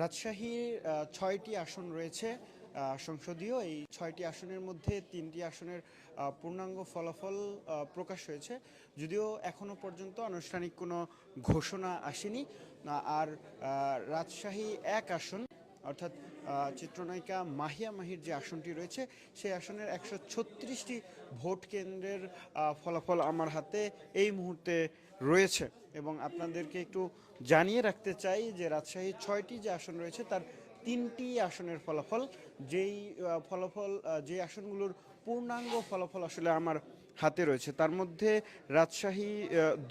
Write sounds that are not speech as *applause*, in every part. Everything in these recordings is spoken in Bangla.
রাজশাহীর ছয়টি আসন রয়েছে সংসদীয়। এই ছয়টি আসনের মধ্যে তিনটি আসনের পূর্ণাঙ্গ ফলাফল প্রকাশ হয়েছে। যদিও এখনও পর্যন্ত আনুষ্ঠানিক কোনো ঘোষণা আসেনি আর রাজশাহী এক আসন। অর্থাৎ চিত্রনায়িকা মাহিয়া মাহির যে আসনটি রয়েছে, সেই আসনের একশো ছত্রিশটি ভোট কেন্দ্রের ফলাফল আমার হাতে এই মুহূর্তে রয়েছে। এবং আপনাদেরকে একটু জানিয়ে রাখতে চাই যে রাজশাহীর ছয়টি যে আসন রয়েছে, তার তিনটি আসনের ফলাফল, যেই ফলাফল যে আসনগুলোর পূর্ণাঙ্গ ফলাফল আসলে আমার হাতে রয়েছে। তার মধ্যে রাজশাহী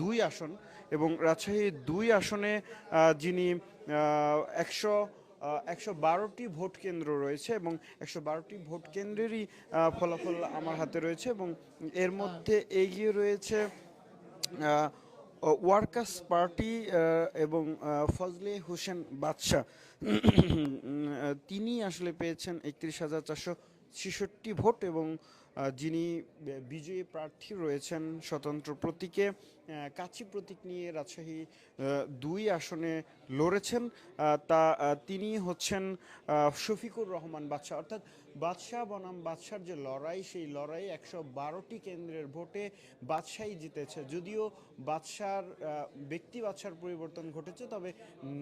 দুই আসন এবং রাজশাহী দুই আসনে যিনি একশো একশো বারোটি ভোট কেন্দ্র রয়েছে এবং একশো বারোটি ভোট কেন্দ্রেরই ফলাফল আমার হাতে রয়েছে এবং এর মধ্যে এগিয়ে রয়েছে ওয়ার্কার্স পার্টি এবং ফজলে হোসেন বাদশাহ *clears throat* তিনি আসলে পেয়েছেন একত্রিশ হাজার চারশো ছেষট্টি ভোট এবং যিনি বিজয়ী প্রার্থী রয়েছেন স্বতন্ত্র প্রতীকে। কাচি প্রতীক নিয়ে রাজশাহী দুই আসনে লড়েছেন। তা তিনি হচ্ছেন শফিকুর রহমান বাদশাহ। অর্থাৎ বাদশাহ বনাম বাদশার যে লড়াই সেই লড়াই একশো বারোটি কেন্দ্রের ভোটে বাদশাহী জিতেছে। যদিও বাদশার ব্যক্তি বাদশার পরিবর্তন ঘটেছে তবে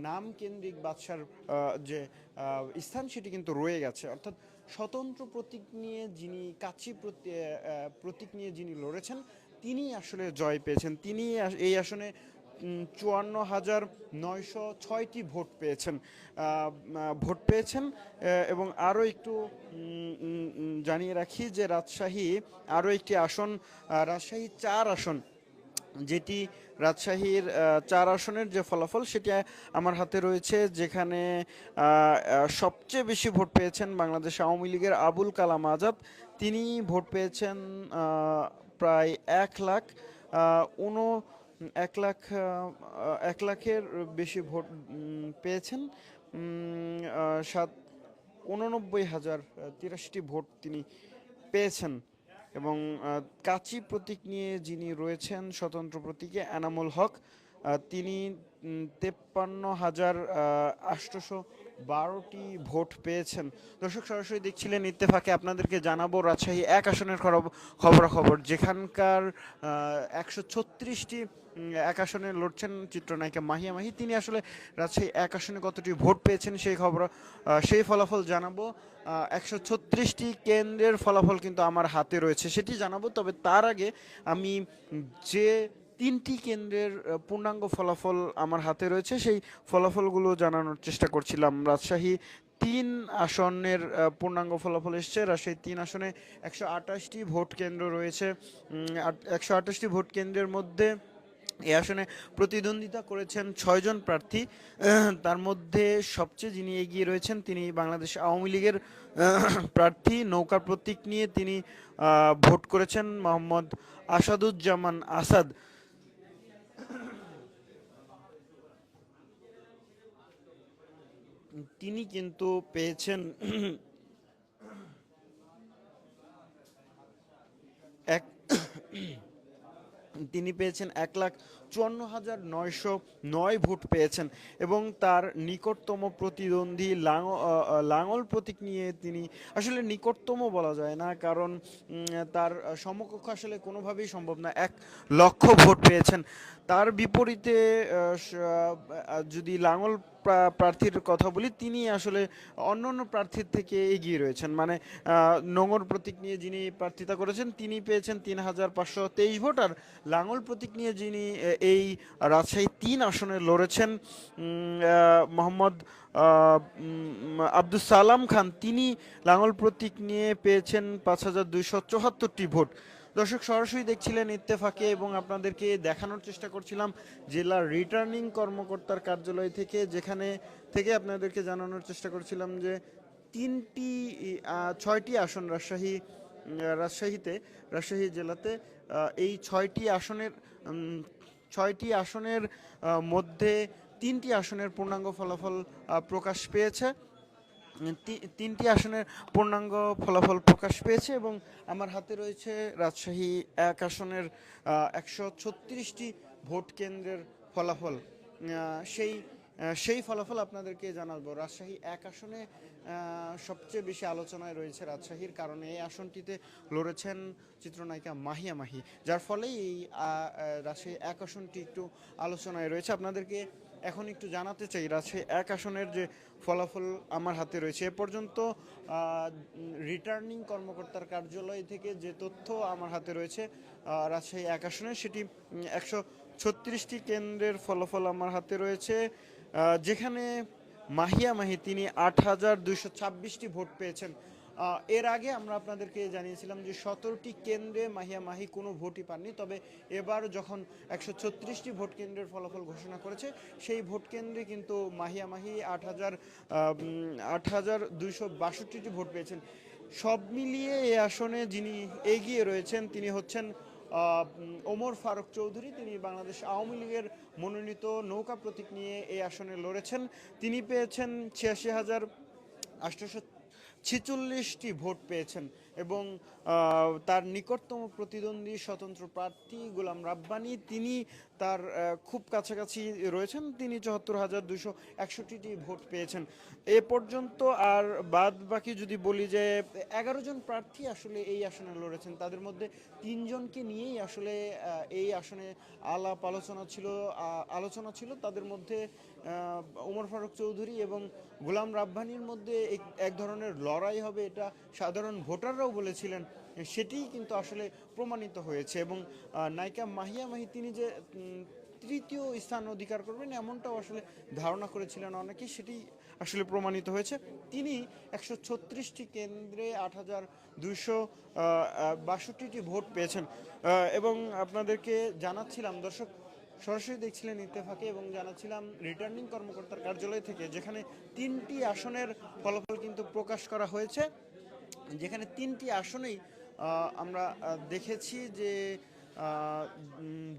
নাম কেন্দ্রিক বাদশার যে স্থান সেটি কিন্তু রয়ে গেছে। অর্থাৎ স্বতন্ত্র প্রতীক নিয়ে যিনি আহ, প্রতীক নিয়ে যিনি লড়েছেন তিনি আসলে জয় পেয়েছেন। তিনি এই আসনে চুয়ান্ন হাজার নয়শো ছয়টি ভোট পেয়েছেন। ভোট পেয়েছেন এবং আরও একটু জানিয়ে রাখি যে রাজশাহী আরও একটি আসন রাজশাহী চার আসন, যেটি রাজশাহীর চার আসনের যে ফলাফল সেটি আমার হাতে রয়েছে, যেখানে সবচেয়ে বেশি ভোট পেয়েছেন বাংলাদেশ আওয়ামী লীগের আবুল কালাম আজাদ। তিনি ভোট পেয়েছেন প্রায় এক লাখ উনো, এক লাখ এক লাখের বেশি ভোট পেয়েছেন। সাত, উননব্বই হাজার তিরাশিটি ভোট তিনি পেয়েছেন। এবং কাচি প্রতীক নিয়ে যিনি রয়েছেন, স্বতন্ত্র প্রতীকে এনামুল হক তিনি তেপ্পান্ন হাজার আটশোশো বারোটি ভোট পেয়েছেন? দর্শক, সরাসরি দেখছিলেন ইত্তেফাকে আপনাদেরকে জানাব রাজশাহী এক আসনের খবর খবরাখবর। যেখানকার একশো ছত্রিশটি এক আসনে লড়ছেন চিত্রনায়িকা মাহিয়া মাহি। তিনি আসলে রাজশাহী এক আসনে কতটি ভোট পেয়েছেন সেই খবর সেই ফলাফল জানাব। একশো ছত্রিশটি কেন্দ্রের ফলাফল কিন্তু আমার হাতে রয়েছে, সেটি জানাব। তবে তার আগে আমি যে তিনটি কেন্দ্রের পূর্ণাঙ্গ ফলাফল আমার হাতে রয়েছে। সেই ফলাফলগুলো জানানোর চেষ্টা করছিলাম। রাজশাহী তিন আসনের পূর্ণাঙ্গ ফলাফল এসছে। রাজশাহী তিন আসনে একশো আঠাশটি ভোট কেন্দ্র রয়েছে। একশো আঠাশটি ভোট কেন্দ্রের মধ্যে এই আসনে প্রতিদ্বন্দ্বিতা করেছেন ছয়জন প্রার্থী। *clears throat* তার মধ্যে সবচেয়ে যিনি এগিয়ে রয়েছেন, তিনি বাংলাদেশ আওয়ামী লীগের প্রার্থী। নৌকা প্রতীক নিয়ে তিনি ভোট করেছেন মোহাম্মদ আসাদুজ্জামান আসাদ। তিনি কিন্তু পেয়েছেন এক, তিনি পেয়েছেন এক লাখ চুয়ান্ন হাজার নয়শো নয় ভোট পেয়েছেন এবং তার নিকটতম প্রতিদ্বন্দ্বী লাঙল প্রতীক নিয়ে তিনি আসলে নিকটতম বলা যায় না, কারণ তার সমকক্ষ আসলে কোনোভাবেই সম্ভব না। এক লক্ষ ভোট পেয়েছেন। তার বিপরীতে যদি লাঙল প্রার্থীর কথা বলি, তিনি আসলে অন্য অন্য প্রার্থীর থেকে এগিয়ে রয়েছেন। মানে নোঙর প্রতীক নিয়ে যিনি প্রার্থিতা করেছেন, তিনি পেয়েছেন তিন হাজার পাঁচশো তেইশ ভোট। আর লাঙল প্রতীক নিয়ে যিনি এই রাজশাহী তিন আসনে লড়েছেন মোহাম্মদ আব্দুল সালাম খান, তিনি লাঙল প্রতীক নিয়ে পেয়েছেন পাঁচ হাজার দুইশো চুয়াত্তরটি ভোট। দর্শক, সরাসরি দেখছিলেন ইত্তেফাকে এবং আপনাদেরকে দেখানোর চেষ্টা করছিলাম জেলার রিটার্নিং কর্মকর্তার কার্যালয় থেকে, যেখানে থেকে আপনাদেরকে জানানোর চেষ্টা করছিলাম যে তিনটি ছয়টি আসন রাজশাহী রাজশাহীতে, রাজশাহী জেলাতে এই ছয়টি আসনের ছয়টি আসনের মধ্যে তিনটি আসনের পূর্ণাঙ্গ ফলাফল প্রকাশ পেয়েছে। তিনটি আসনের পূর্ণাঙ্গ ফলাফল প্রকাশ পেয়েছে এবং আমার হাতে রয়েছে রাজশাহী এক আসনের একশো ছত্রিশটি ভোট কেন্দ্রের ফলাফল। সেই সেই ফলাফল আপনাদেরকে জানাব। রাজশাহী এক আসনে সবচেয়ে বেশি আলোচনায় রয়েছে রাজশাহীর কারণে এই আসনটিতে লড়েছেন চিত্রনায়িকা মাহিয়া মাহি, যার ফলে এই রাজশাহী এক আসনটি একটু আলোচনায় রয়েছে। আপনাদেরকে এখন একটু জানাতে চাই, রাজশাহী এক আসনের যে ফলাফল আমার হাতে রয়েছে, এ পর্যন্ত রিটার্নিং কর্মকর্তার কার্যালয় থেকে যে তথ্য আমার হাতে রয়েছে রাজশাহী এক আসনে সেটি একশো ছত্রিশটি কেন্দ্রের ফলাফল আমার হাতে রয়েছে যেখানে মাহিয়া মাহি তিনি আট হাজার দুইশো ছাব্বিশটি ভোট পেয়েছেন। এর আগে আমরা আপনাদেরকে জানিয়েছিলাম যে সতেরোটি কেন্দ্রে মাহিয়া মাহি কোনো ভোটই পাননি, তবে এবার যখন একশো ছত্রিশটি ভোট কেন্দ্রের ফলাফল ঘোষণা করেছে, সেই ভোট কেন্দ্রে কিন্তু মাহিয়া মাহি আট হাজার আট হাজার দুইশো বাষট্টিটি ভোট পেয়েছেন। সব মিলিয়ে এই আসনে যিনি এগিয়ে রয়েছেন, তিনি হচ্ছেন ওমর ফারুক চৌধুরী। তিনি বাংলাদেশ আওয়ামী লীগের মনোনীত, নৌকা প্রতীক নিয়ে এই আসনে লড়েছেন। তিনি পেয়েছেন ছিয়াশি হাজার আটশোশো ছেচল্লিশটি ভোট পেয়েছেন এবং তার নিকটতম প্রতিদ্বন্দ্বী স্বতন্ত্র প্রার্থী গোলাম রাব্বানি, তিনি তার খুব কাছাকাছি রয়েছেন। তিনি চুয়াত্তর হাজার দুশো একষট্টিটি ভোট পেয়েছেন। এ পর্যন্ত আর বাদ বাকি যদি বলি যে, এগারো জন প্রার্থী আসলে এই আসনে লড়েছেন। তাদের মধ্যে তিনজনকে নিয়েই আসলে এই আসনে আলাপ আলোচনা ছিল আলোচনা ছিল। তাদের মধ্যে ওমর ফারুক চৌধুরী এবং গোলাম রাব্বানির মধ্যে এক- ধরনের লড়াই হবে এটা সাধারণ ভোটাররাও বলেছিলেন। সেটিই কিন্তু আসলে প্রমাণিত হয়েছে এবং নায়িকা মাহিয়া মাহি তিনি যে তৃতীয় স্থান অধিকার করবেন এমনটাও আসলে ধারণা করেছিলেন অনেকেই সেটি আসলে প্রমাণিত হয়েছে। তিনি একশো ছত্রিশটি কেন্দ্রে আট হাজার দুইশো বাষট্টিটি ভোট পেয়েছেন। এবং আপনাদেরকে জানাচ্ছিলাম, দর্শক সরাসরি দেখছিলেন ইত্তেফাকে এবং জানাচ্ছিলাম রিটার্নিং কর্মকর্তার কার্যালয় থেকে, যেখানে তিনটি আসনের ফলাফল কিন্তু প্রকাশ করা হয়েছে। যেখানে তিনটি আসনেই আমরা দেখেছি যে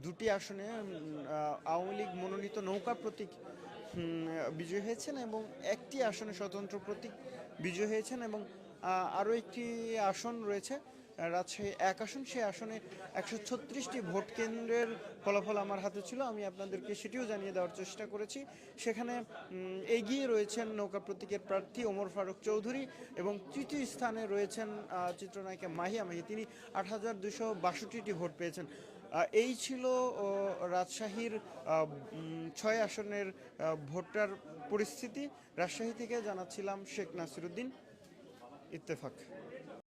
দুটি আসনে আওয়ামী লীগ মনোনীত নৌকা প্রতীক বিজয়ী হয়েছেন এবং একটি আসনে স্বতন্ত্র প্রতীক বিজয়ী হয়েছেন এবং আরও একটি আসন রয়েছে। রাজশাহী এক আসন, সেই আসনে একশো ছত্রিশটি ভোট কেন্দ্রের ফলাফল আমার হাতে ছিল। আমি আপনাদেরকে সেটিও জানিয়ে দেওয়ার চেষ্টা করেছি। সেখানে এগিয়ে রয়েছেন নৌকা প্রতীকের প্রার্থী ওমর ফারুক চৌধুরী এবং তৃতীয় স্থানে রয়েছেন চিত্রনায়িকা মাহিয়া মাহি তিনি আট হাজার দুশো বাষট্টিটি ভোট পেয়েছেন। এই ছিল রাজশাহীর ছয় আসনের ভোটার পরিস্থিতি। রাজশাহী থেকে জানাচ্ছিলাম শেখ নাসিরুদ্দিন। ইত্তেফাক।